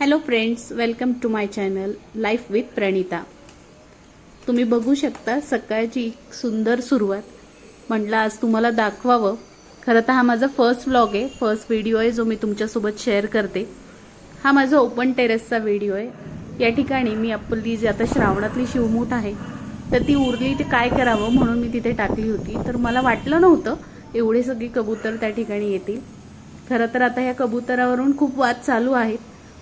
Hello friends welcome to my channel life with Pranita तुम्ही बघू शकता सकाळची एक सुंदर सुरुवात. म्हटलं आज तुम्हाला दाखवावं. खरं तर हा माझा फर्स्ट व्लॉग आहे. फर्स्ट व्हिडिओ आहे जो मी तुमच्यासोबत शेअर करते. हा माझा ओपन टेरेसचा व्हिडिओ आहे. या ठिकाणी मी आपली जी आता श्रावणातली शिवमूठ आहे तर ती उरली ते काय करावं म्हणून मी तिथे टाकली होती. तर मला वाटलं नव्हतं एवढे सगळे कबूतर त्या ठिकाणी येतील. खरं तर आता ह्या कबुतरावरून खूप वाद चालू आहेत.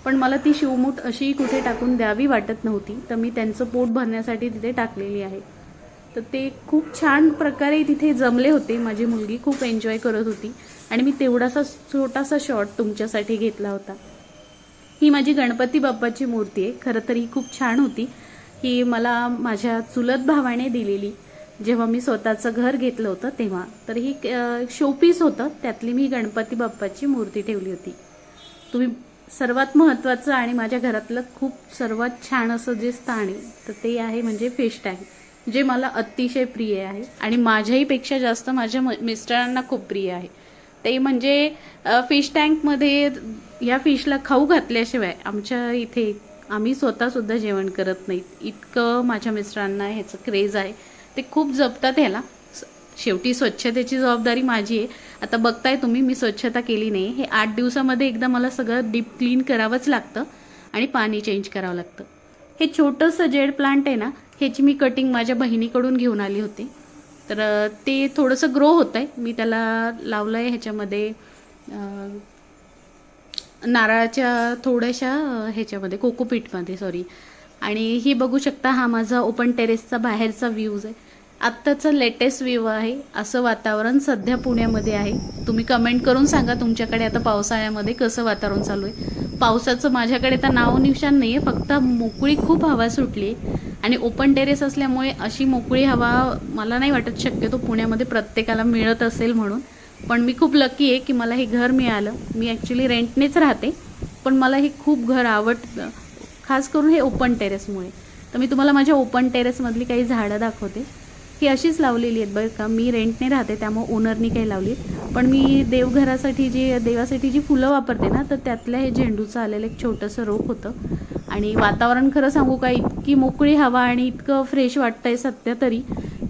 पण मला ती शिवमूठ अशी कुठे टाकून द्यावी वाटत नव्हती. तर मी त्यांचं पोट भरण्यासाठी तिथे टाकलेली आहे. तर ते खूप छान प्रकारे तिथे जमले होते. माझी मुलगी खूप एन्जॉय करत होती. आणि मी तेवढासा छोटासा शॉट तुमच्यासाठी घेतला होता. ही माझी गणपती बाप्पाची मूर्ती आहे. खरं तर ही खूप छान होती. ही मला माझ्या चुलत भावाने दिलेली. जेव्हा मी स्वतःचं घर घेतलं होतं तेव्हा. तर ही शोपीस होतं. त्यातली मी गणपती बाप्पाची मूर्ती ठेवली होती. तुम्ही सर्वात महत्त्वाचं आणि माझ्या घरातलं खूप सर्वात छान असं जे स्थान आहे तर ते आहे म्हणजे फिश टँक जे मला अतिशय प्रिय आहे आणि माझ्याहीपेक्षा जास्त माझ्या म- मिस्टरांना खूप प्रिय आहे. ते म्हणजे फिश टँकमध्ये या फिशला खाऊ घातल्याशिवाय आमच्या इथे आम्ही स्वतःसुद्धा जेवण करत नाहीत इतकं माझ्या मिस्टरांना ह्याचं क्रेज आहे. ते खूप जपतात ह्याला. शेवटी स्वच्छतेची जबाबदारी माझी आहे. आता बघताय तुम्ही मी स्वच्छता केली नाही. हे आठ दिवसामध्ये एकदा मला सगळं डीप क्लीन करावंच लागतं आणि पाणी चेंज करावं लागतं. हे छोटंसं जेड प्लांट आहे ना ह्याची मी कटिंग माझ्या बहिणीकडून घेऊन आली होती. तर ते थोडंसं ग्रो होत आहे मी त्याला लावलं आहे ह्याच्यामध्ये नारळाच्या थोड्याशा ह्याच्यामध्ये कोकोपीटमध्ये सॉरी आणि ही बघू शकता हा माझा ओपन टेरेसचा बाहेरचा व्ह्यूज आहे. आत्ताचं लेटेस्ट व्ह्यू आहे. असं वातावरण सध्या पुण्यामध्ये आहे. तुम्ही कमेंट करून सांगा तुमच्याकडे आता पावसाळ्यामध्ये कसं वातावरण चालू आहे. पावसाचं माझ्याकडे तर नाव निशान नाही आहे फक्त मोकळी खूप हवा सुटली आणि ओपन टेरेस असल्यामुळे अशी मोकळी हवा मला नाही वाटत शक्यतो पुण्यामध्ये प्रत्येकाला मिळत असेल म्हणून. पण मी खूप लकी आहे की मला हे घर मिळालं. मी ॲक्च्युली रेंटनेच राहते. पण मला हे खूप घर आवडतं खास करून हे ओपन टेरेसमुळे तर मी तुम्हाला माझ्या ओपन टेरेसमधली काही झाडं दाखवते. ही अशीच लावलेली आहेत बरं का. मी रेंटने राहते त्यामुळे ओनरनी काही लावली पण मी देवघरासाठी जी देवासाठी जी फुलं वापरते ना तर त्यातल्या हे झेंडूचं आलेलं एक छोटंसं रोप होतं. आणि वातावरण खरं सांगू का इतकी मोकळी हवा आणि इतकं फ्रेश वाटतं आहे सध्या तरी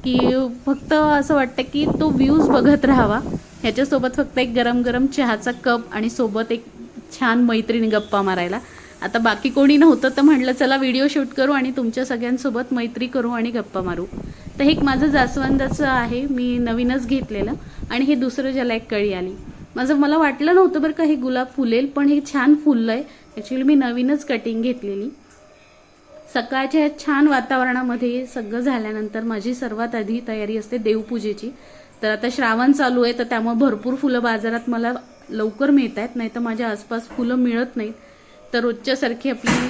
की फक्त असं वाटतं की तो व्ह्यूज बघत राहावा. ह्याच्यासोबत फक्त एक गरम गरम चहाचा कप आणि सोबत एक छान मैत्रीण गप्पा मारायला. आता बाकी कोणी नव्हतं तर म्हटलं चला व्हिडिओ शूट करू आणि तुमच्या सगळ्यांसोबत मैत्री करू आणि गप्पा मारू. तर हे एक माझं जास्वंदाचं आहे मी नवीनच घेतलेलं आणि हे दुसरं ज्याला एक कळी आली. माझं मला वाटलं नव्हतं बरं का हे गुलाब फुलेल पण हे छान फुललं आहे ॲक्च्युली मी नवीनच कटिंग घेतलेली. सकाळच्या छान वातावरणामध्ये सगळं झाल्यानंतर माझी सर्वात आधी तयारी असते देवपूजेची. तर आता श्रावण चालू आहे तर त्यामुळे भरपूर फुलं बाजारात मला लवकर मिळत आहेत नाही तर माझ्या आसपास फुलं मिळत नाहीत. तर रोजच्यासारखी आपली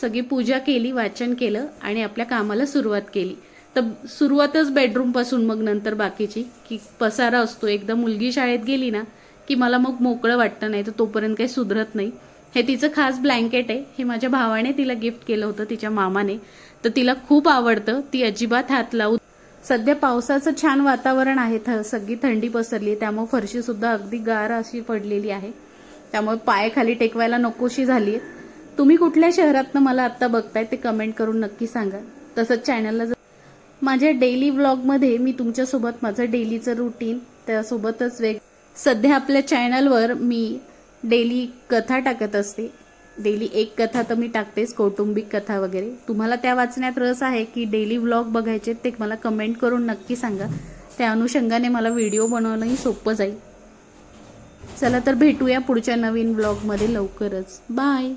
सगळी पूजा केली वाचन केलं आणि आपल्या कामाला सुरुवात केली. तर सुरुवातच बेडरूमपासून मग नंतर बाकीची की पसारा असतो. एकदा मुलगी शाळेत गेली ना की मला मग मोकळं वाटतं नाही तर तोपर्यंत काही सुधरत नाही. हे तिचं खास ब्लँकेट आहे. हे माझ्या भावाने तिला गिफ्ट केलं होतं तिच्या मामाने. तर तिला खूप आवडतं. ती अजिबात हात लावू सध्या पावसाचं छान वातावरण आहे. थ सगळी थंडी पसरली आहे. त्यामुळे फरशीसुद्धा अगदी गार अशी पडलेली आहे. त्यामुळे पाय खाली टेकवायला नकोशी झाली आहे तुम्ही कुठल्या शहरातनं मला आत्ता बघताय ते कमेंट करून नक्की सांगा. तसंच चॅनलला जर माझ्या डेली व्लॉगमध्ये मी तुमच्यासोबत माझं डेलीचं रुटीन त्यासोबतच वेग सध्या आपल्या चॅनलवर मी डेली कथा टाकत असते. डेली एक कथा तर मी टाकतेच कौटुंबिक कथा वगैरे. तुम्हाला त्या वाचण्यात रस आहे की डेली व्लॉग बघायचे ते मला कमेंट करून नक्की सांगा. त्या अनुषंगाने मला व्हिडिओ बनवणंही सोपं जाईल. चला तर भेटूया पुढच्या नवीन ब्लॉगमध्ये लवकरच. बाय